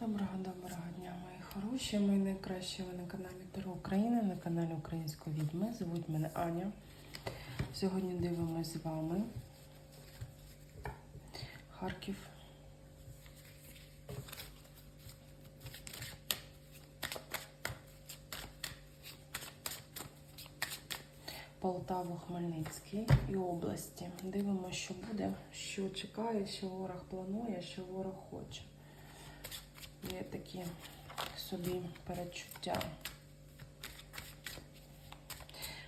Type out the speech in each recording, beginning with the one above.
Доброго доброго дня, мої хороші, мої найкращі. Ви на каналі Таро України, на каналі Української відьми. Звуть мене Аня. Сьогодні дивимося з вами Харків. Полтаву, Хмельницький і області. Дивимося, що буде, що чекає, що ворог планує, що ворог хоче. Є такі собі передчуття.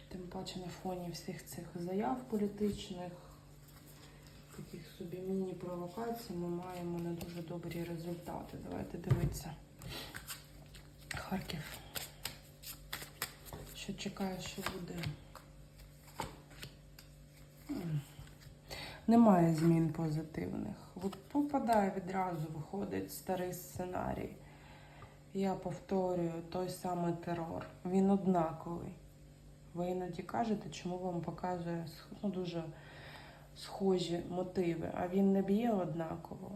Тим паче на фоні всіх цих заяв політичних, таких собі міні-провокацій, ми маємо не дуже добрі результати. Давайте дивитися. Харків. Що чекає, що буде? Немає змін позитивних. Попадає відразу, виходить старий сценарій. Я повторюю той самий терор. Він однаковий. Ви іноді кажете, чому вам показує ну, дуже схожі мотиви, а він не б'є однаково.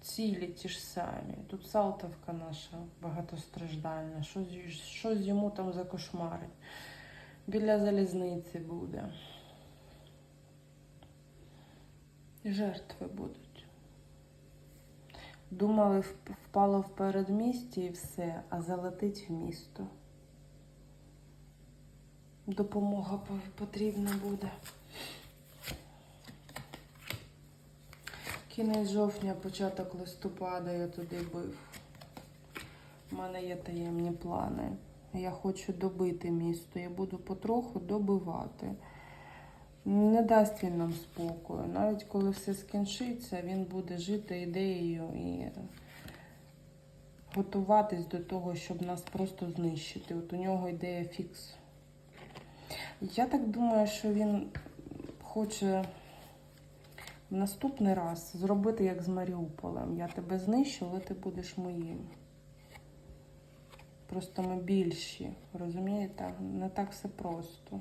Цілі ті ж самі. Тут Салтовка наша багатостраждальна. Щось, щось йому там закошмарить. Біля залізниці буде. Жертви будуть. Думали, вп- впало в передмісті і все, а залетить в місто. Допомога потрібна буде. Кінець жовтня, початок листопада я туди бив. У мене є таємні плани. Я хочу добити місто. Я буду потроху добивати. Не дасть він нам спокою. Навіть коли все скінчиться, він буде жити ідеєю і готуватись до того, щоб нас просто знищити. От у нього ідея фікс. Я так думаю, що він хоче в наступний раз зробити як з Маріуполем. Я тебе знищу, але ти будеш моїм. Просто ми більші, розумієте? Не так все просто.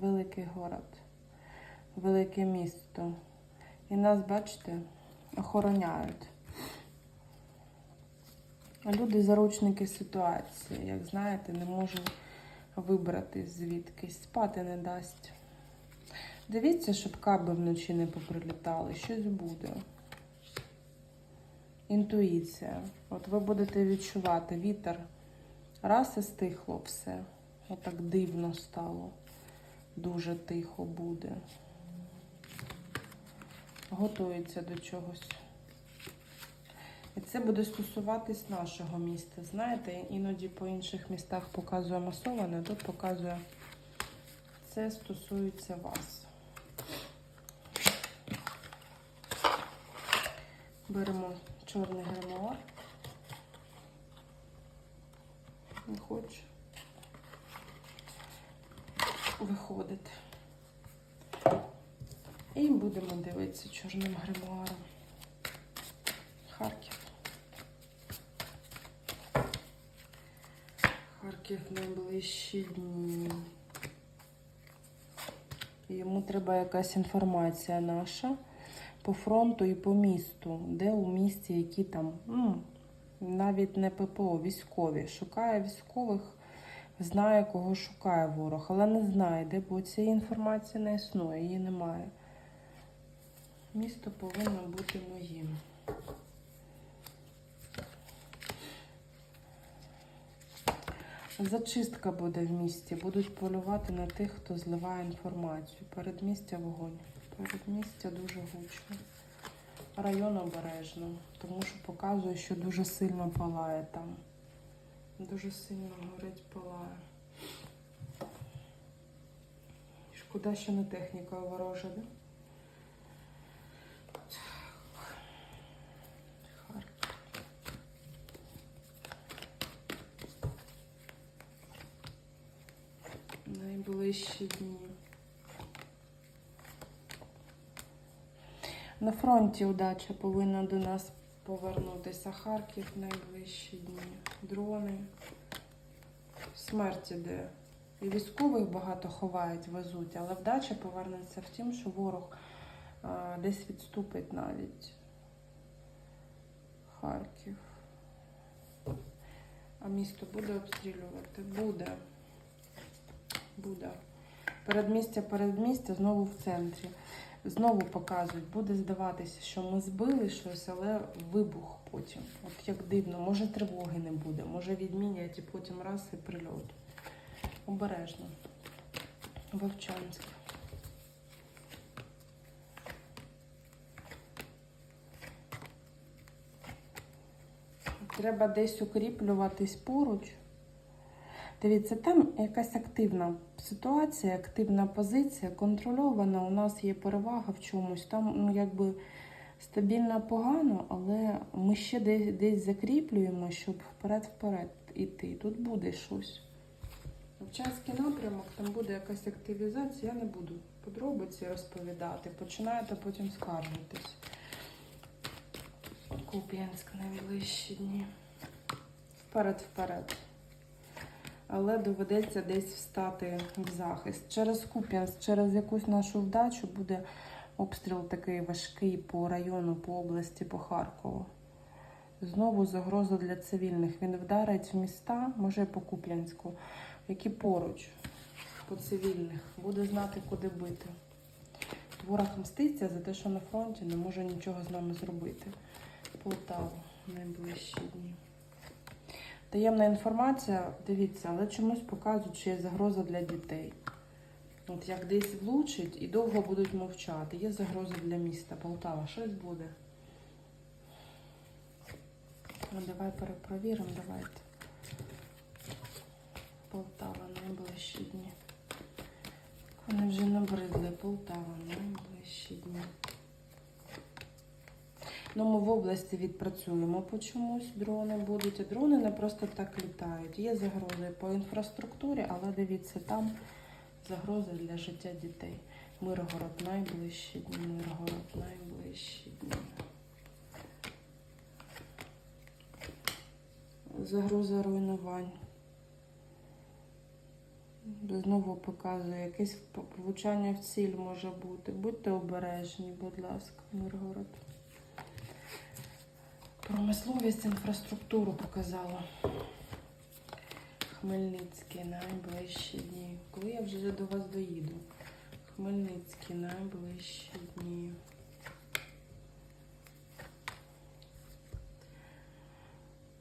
Великий город, велике місто. І нас, бачите, охороняють. А люди заручники ситуації, як знаєте, не можуть вибрати звідкись, спати не дасть. Дивіться, щоб каби вночі не поприлітали, щось буде. Інтуїція. От ви будете відчувати вітер. Раз і стихло все. Отак дивно стало дуже тихо буде. Готується до чогось. І це буде стосуватись нашого міста. Знаєте, іноді по інших містах показує масоване, тут показує це стосується вас. Беремо чорний гримуар. Не хочу виходити. І будемо дивитися чорним гримуаром. Харків. Харків найближчі дні. Йому треба якась інформація наша по фронту і по місту, де у місті, які там, ну, навіть не ППО, військові. Шукає військових знає, кого шукає ворог, але не знає, де, бо цієї інформації не існує, її немає. Місто повинно бути моїм. Зачистка буде в місті. Будуть полювати на тих, хто зливає інформацію. Передмістя вогонь. Передмістя дуже гучно. Район обережно, тому що показує, що дуже сильно палає там. Дуже сильно горить палає. Шкода, що не техніка ворожа, да? Найближчі дні. На фронті удача повинна до нас повернутися. Харків найближчі дні. Дрони. Смерть іде. І військових багато ховають, везуть, але вдача повернеться в тім, що ворог а, десь відступить навіть Харків. А місто буде обстрілювати? Буде. Буде. Передмістя, передмістя, знову в центрі. Знову показують, буде здаватися, що ми збили щось, але вибух потім. От як дивно, може тривоги не буде, може відмінять і потім раз і прильот. Обережно. Вовчанське. Треба десь укріплюватись поруч. Дивіться, там якась активна ситуація, активна позиція, контрольована. У нас є перевага в чомусь. Там, ну, якби стабільно погано, але ми ще десь, десь закріплюємо, щоб вперед-вперед іти. Тут буде щось. Вчаський напрямок, там буде якась активізація, я не буду подробиці розповідати. Починаєте потім скаржитись. Куп'янськ найближчі дні. Вперед-вперед. Але доведеться десь встати в захист. Через Куп'янськ, через якусь нашу вдачу буде обстріл такий важкий по району, по області, по Харкову. Знову загроза для цивільних. Він вдарить в міста, може по Куп'янську, які поруч по цивільних. Буде знати, куди бити. Ворог мститься за те, що на фронті не може нічого з нами зробити. Полтаву найближчі дні. Таємна інформація, дивіться, але чомусь показують, що є загроза для дітей. От як десь влучить і довго будуть мовчати. Є загроза для міста. Полтава, щось буде. Ну, давай перепровіримо, давайте. Полтава найближчі дні. Вони вже набридли. Полтава найближчі дні. Ну, ми в області відпрацюємо по чомусь, дрони будуть. А дрони не просто так літають. Є загрози по інфраструктурі, але дивіться, там загрози для життя дітей. Миргород найближчі дні, Миргород найближчі дні. Загроза руйнувань. Знову показує, якесь влучання в ціль може бути. Будьте обережні, будь ласка, Миргород. Промисловість, інфраструктуру показала. Хмельницький найближчі дні. Коли я вже до вас доїду? Хмельницький найближчі дні.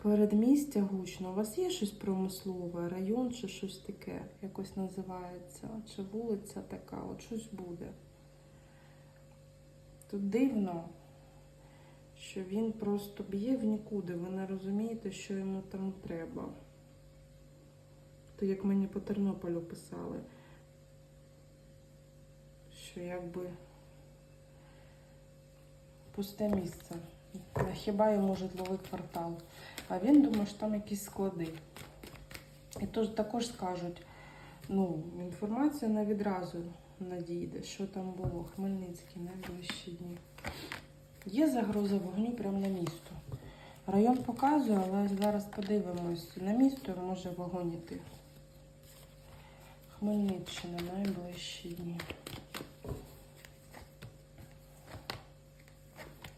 Передмістя гучно. У вас є щось промислове, район чи щось таке, якось називається, чи вулиця така, от щось буде. Тут дивно, що він просто б'є в нікуди, ви не розумієте, що йому там треба. То як мені по Тернополю писали, що якби пусте місце. Хіба йому житловий квартал. А він думає, що там якісь склади. І тож також скажуть, ну, інформація не відразу надійде, що там було. Хмельницький найближчі дні. Є загроза вогню прямо на місто. Район показує, але зараз подивимось. На місто може вогонь іти. Хмельниччина найближчі дні.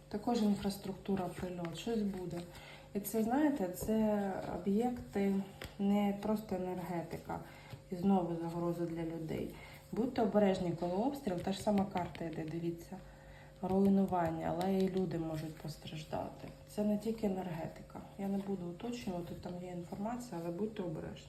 Також інфраструктура прильот, щось буде. І це, знаєте, це об'єкти не просто енергетика і знову загроза для людей. Будьте обережні, коли обстріл, та ж сама карта йде, дивіться. Руйнування, але і люди можуть постраждати. Це не тільки енергетика. Я не буду уточнювати, там є інформація, але будьте обережні.